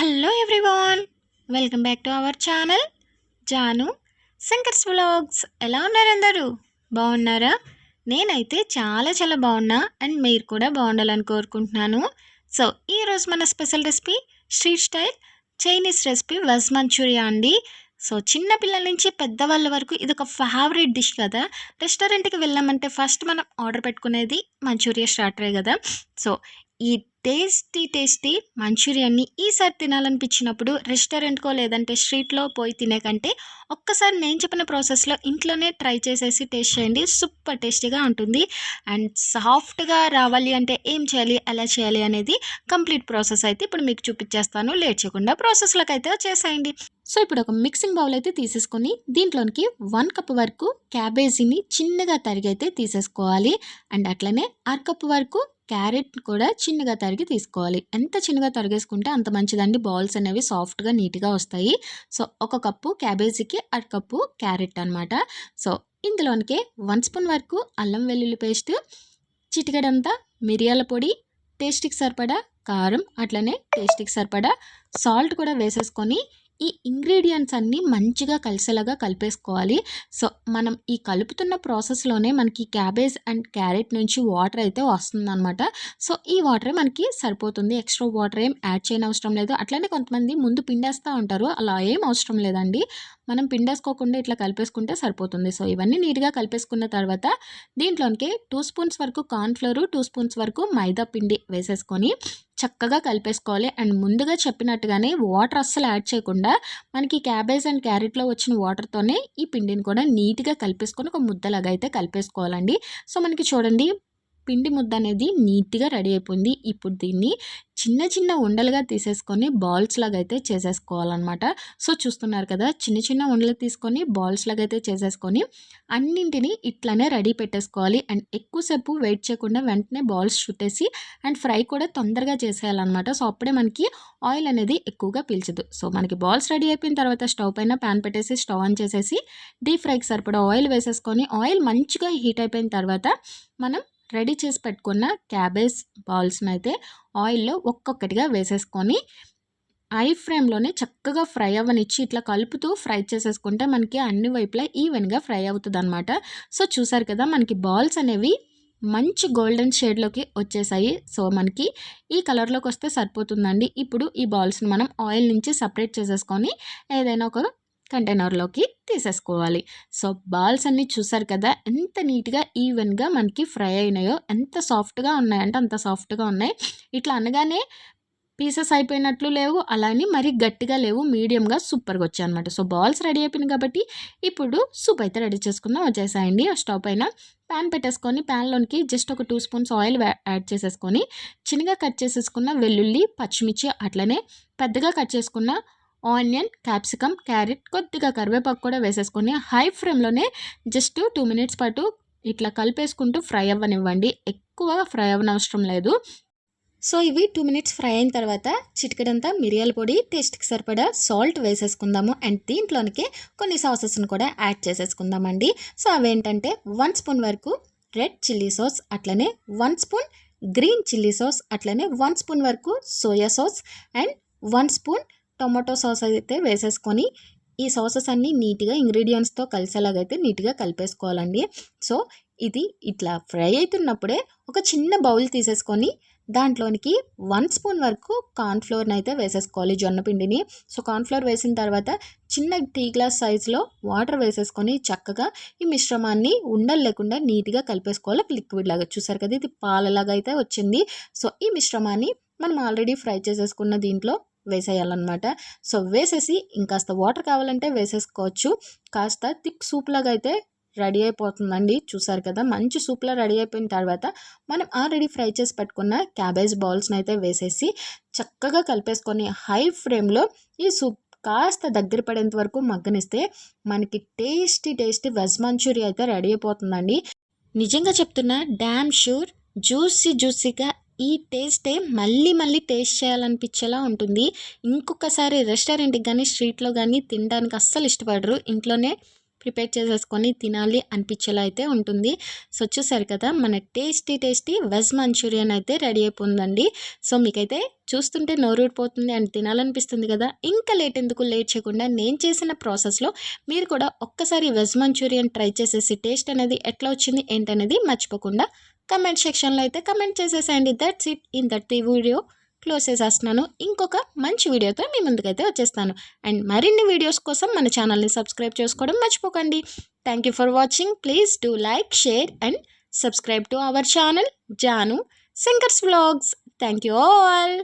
Hello everyone welcome back to our channel Janu Shankar's vlogs ఎలా ఉన్నారు అందరూ? బాగున్నారా? నేనైతే చాలా చాలా బాగున్నా అండ్ మీరు కూడా బాగుండాలని కోరుకుంటున్నాను. సో ఈరోజు మన special recipe street style Chinese recipe veg manchuria అండి. సో చిన్న పిల్లల నుంచి పెద్దవాళ్ళ వరకు ఇది ఒక ఫేవరెట్ డిష్ కదా. రెస్టారెంట్కి వెళ్ళామంటే ఫస్ట్ మనం ఆర్డర్ పెట్టుకునేది మంచూరియా స్టార్టరే కదా. సో ఈ టేస్టీ టేస్టీ మంచూరియాన్ని ఈసారి తినాలనిపించినప్పుడు రెస్టారెంట్కో లేదంటే స్ట్రీట్లో పోయి తినే కంటే ఒక్కసారి నేను చెప్పిన ప్రాసెస్లో ఇంట్లోనే ట్రై చేసేసి టేస్ట్ చేయండి. సూపర్ టేస్టీగా ఉంటుంది. అండ్ సాఫ్ట్గా రావాలి అంటే ఏం చేయాలి ఎలా చేయాలి అనేది కంప్లీట్ ప్రాసెస్ అయితే ఇప్పుడు మీకు చూపించేస్తాను. లేట్ చేయకుండా ప్రాసెస్లోకి అయితే చేసేయండి సో ఇప్పుడు ఒక మిక్సింగ్ బౌల్ అయితే తీసేసుకొని దీంట్లోనికి వన్ కప్ వరకు క్యాబేజీని చిన్నగా తరిగి అయితే తీసేసుకోవాలి. అండ్ అట్లనే అర కప్ వరకు క్యారెట్ కూడా చిన్నగా తరిగి తీసుకోవాలి. ఎంత చిన్నగా తరిగేసుకుంటే అంత మంచిదండి. బాల్స్ అనేవి సాఫ్ట్గా నీట్గా వస్తాయి. సో ఒక కప్పు క్యాబేజీకి అర కప్పు క్యారెట్ అనమాట సో ఇందులోనికి వన్ స్పూన్ వరకు అల్లం వెల్లుల్లి పేస్ట్ చిటికడంతా మిరియాల పొడి టేస్ట్కి సరిపడా కారం అట్లనే టేస్ట్కి సరిపడా సాల్ట్ కూడా వేసేసుకొని ఈ ఇంగ్రీడియంట్స్ అన్నీ మంచిగా కలిసేలాగా కలిపేసుకోవాలి. సో మనం ఈ కలుపుతున్న ప్రాసెస్లోనే మనకి క్యాబేజ్ అండ్ క్యారెట్ నుంచి వాటర్ అయితే వస్తుందన్నమాట. సో ఈ వాటరే మనకి సరిపోతుంది. ఎక్స్ట్రా వాటర్ ఏం యాడ్ చేయని అవసరం లేదు. అట్లనే కొంతమంది ముందు పిండేస్తూ ఉంటారు. అలా ఏం అవసరం లేదండి. మనం పిండేసుకోకుండా ఇట్లా కలిపేసుకుంటే సరిపోతుంది. సో ఇవన్నీ నీట్గా కలిపేసుకున్న తర్వాత దీంట్లోనికి టూ స్పూన్స్ వరకు కార్న్ఫ్లోరు టూ స్పూన్స్ వరకు మైదా పిండి వేసేసుకొని చక్కగా కలిపేసుకోవాలి. అండ్ ముందుగా చెప్పినట్టుగానే వాటర్ అస్సలు యాడ్ చేయకుండా మనకి క్యాబేజ్ అండ్ క్యారెట్లో వచ్చిన వాటర్తోనే ఈ పిండిని కూడా నీట్గా కలిపేసుకొని ఒక ముద్దలాగా అయితే కలిపేసుకోవాలండి. సో మనకి చూడండి పిండి ముద్ద అనేది నీట్గా రెడీ అయిపోయింది. ఇప్పుడు దీన్ని చిన్న చిన్న ఉండలుగా తీసేసుకొని బాల్స్ లాగా అయితే చేసేసుకోవాలన్నమాట. సో చూస్తున్నారు కదా చిన్న చిన్న ఉండలు తీసుకొని బాల్స్ లాగా అయితే చేసేసుకొని అన్నింటినీ ఇట్లానే రెడీ పెట్టేసుకోవాలి. అండ్ ఎక్కువసేపు వెయిట్ చేయకుండా వెంటనే బాల్స్ చుట్టేసి అండ్ ఫ్రై కూడా తొందరగా చేసేయాలన్నమాట. సో అప్పుడే మనకి ఆయిల్ అనేది ఎక్కువగా పీల్చదు. సో మనకి బాల్స్ రెడీ అయిపోయిన తర్వాత స్టవ్ పైన ప్యాన్ పెట్టేసి స్టవ్ ఆన్ చేసేసి డీప్ ఫ్రైకి సరిపడా ఆయిల్ వేసేసుకొని ఆయిల్ మంచిగా హీట్ అయిపోయిన తర్వాత మనం రెడీ చేసి పెట్టుకున్న క్యాబేజ్ బాల్స్ని అయితే ఆయిల్లో ఒక్కొక్కటిగా వేసేసుకొని ఐ ఫ్రేమ్లోనే చక్కగా ఫ్రై అవ్వనిచ్చి ఇట్లా కలుపుతూ ఫ్రై చేసేసుకుంటే మనకి అన్ని వైపులా ఈవెన్గా ఫ్రై అవుతుంది అనమాట సో చూసారు కదా మనకి బాల్స్ అనేవి మంచి గోల్డెన్ షేడ్లోకి వచ్చేసాయి. సో మనకి ఈ కలర్లోకి వస్తే సరిపోతుందండి. ఇప్పుడు ఈ బాల్స్ని మనం ఆయిల్ నుంచి సపరేట్ చేసేసుకొని ఏదైనా ఒక కంటైనర్లోకి తీసేసుకోవాలి. సో బాల్స్ అన్నీ చూసారు కదా ఎంత నీట్గా ఈవెన్గా మనకి ఫ్రై అయినాయో ఎంత సాఫ్ట్గా ఉన్నాయంటే అంత సాఫ్ట్గా ఉన్నాయి. ఇట్లా అనగానే పీసెస్ అయిపోయినట్లు లేవు అలానే మరీ గట్టిగా లేవు మీడియంగా సూపర్గా వచ్చాయి అనమాట సో బాల్స్ రెడీ అయిపోయినాయి కాబట్టి ఇప్పుడు సూప్ అయితే రెడీ చేసుకుందాం. వచ్చేసాయండి. ఆ స్టవ్ పైన ప్యాన్ పెట్టేసుకొని ప్యాన్లోనికి జస్ట్ ఒక టూ స్పూన్స్ ఆయిల్ యాడ్ చేసేసుకొని చిన్నగా కట్ చేసేసుకున్న వెల్లుల్లి పచ్చిమిర్చి అట్లనే పెద్దగా కట్ చేసుకున్న ఆనియన్ క్యాప్సికమ్ క్యారెట్ కొద్దిగా కరివేపాకు కూడా వేసేసుకొని హై ఫ్లేమ్లోనే జస్ట్ టూ మినిట్స్ పాటు ఇట్లా కలిపేసుకుంటూ ఫ్రై అవ్వనివ్వండి. ఎక్కువ ఫ్రై అవ్వనవసరం లేదు. సో ఇవి టూ మినిట్స్ ఫ్రై అయిన తర్వాత చిటికడంతా మిరియాల పొడి టేస్ట్కి సరిపడా సాల్ట్ వేసేసుకుందాము. అండ్ దీంట్లోనికి కొన్ని సాసెస్ని కూడా యాడ్ చేసేసుకుందామండి. సో అవేంటంటే వన్ స్పూన్ వరకు రెడ్ చిల్లీ సాస్ అట్లనే one spoon green chilli sauce అట్లనే వన్ స్పూన్ వరకు soya sauce and one spoon tomato sauce అయితే వేసేసుకొని ఈ సాసెస్ అన్నీ నీట్గా ఇంగ్రీడియంట్స్తో కలిసేలాగైతే నీట్గా కలిపేసుకోవాలండి. సో ఇది ఇట్లా ఫ్రై అవుతున్నప్పుడే ఒక చిన్న బౌల్ తీసేసుకొని దాంట్లోనికి వన్ స్పూన్ వరకు కార్న్ఫ్లోర్ని అయితే వేసేసుకోవాలి జొన్నపిండిని. సో కార్న్ఫ్లోర్ వేసిన తర్వాత చిన్న టీ గ్లాస్ సైజులో వాటర్ వేసేసుకొని చక్కగా ఈ మిశ్రమాన్ని ఉండలు లేకుండా నీట్గా కలిపేసుకోవాలి. లిక్విడ్ లాగా చూసారు కదా ఇది పాలలాగా అయితే వచ్చింది. సో ఈ మిశ్రమాన్ని మనం ఆల్రెడీ ఫ్రై చేసేసుకున్న దీంట్లో వేసేయాలన్నమాట. సో వేసేసి ఇంకాస్త వాటర్ కావాలంటే వేసేసుకోవచ్చు. కాస్త థిక్ సూప్లాగా అయితే రెడీ అయిపోతుందండి. చూసారు కదా మంచి సూప్లో రెడీ అయిపోయిన తర్వాత మనం ఆల్రెడీ ఫ్రై చేసి పెట్టుకున్న క్యాబేజ్ బాల్స్ని అయితే వేసేసి చక్కగా కలిపేసుకొని హై ఫ్లేమ్లో ఈ సూప్ కాస్త దగ్గర పడేంత వరకు మగ్గనిస్తే మనకి టేస్టీ టేస్టీ వెజ్ మంచూరియా అయితే రెడీ అయిపోతుందండి. నిజంగా చెప్తున్నా డ్యామ్ షూర్ జ్యూసీ జ్యూసీగా ఈ టేస్టే మళ్ళీ మళ్ళీ టేస్ట్ చేయాలనిపించేలా ఉంటుంది. ఇంకొకసారి రెస్టారెంట్కి కానీ స్ట్రీట్లో కానీ తినడానికి అస్సలు ఇష్టపడరు. ఇంట్లోనే ప్రిపేర్ చేసేసుకొని తినాలి అనిపించేలా అయితే ఉంటుంది. సో చూసారు కదా మన టేస్టీ టేస్టీ వెజ్ మంచూరియన్ అయితే రెడీ అయిపోయిందండి. సో మీకైతే చూస్తుంటే నోరూడిపోతుంది అండ్ తినాలనిపిస్తుంది కదా. ఇంకా లేట్ ఎందుకు? లేట్ చేయకుండా నేను చేసిన ప్రాసెస్లో మీరు కూడా ఒక్కసారి వెజ్ మంచూరియన్ ట్రై చేసేసి టేస్ట్ అనేది ఎట్లా వచ్చింది ఏంటనేది మర్చిపోకుండా కమెంట్ సెక్షన్లో అయితే కమెంట్ చేసేసేయండి. దట్స్ ఇట్ ఇన్ దట్ ఈ వీడియో క్లోజ్ చేసేస్తున్నాను. ఇంకొక మంచి వీడియోతో మీ ముందుకైతే వచ్చేస్తాను. అండ్ మరిన్ని వీడియోస్ కోసం మన ఛానల్ని సబ్స్క్రైబ్ చేసుకోవడం మర్చిపోకండి. Thank you for watching please do like share and subscribe to our channel Janu Shankar's vlogs thank you all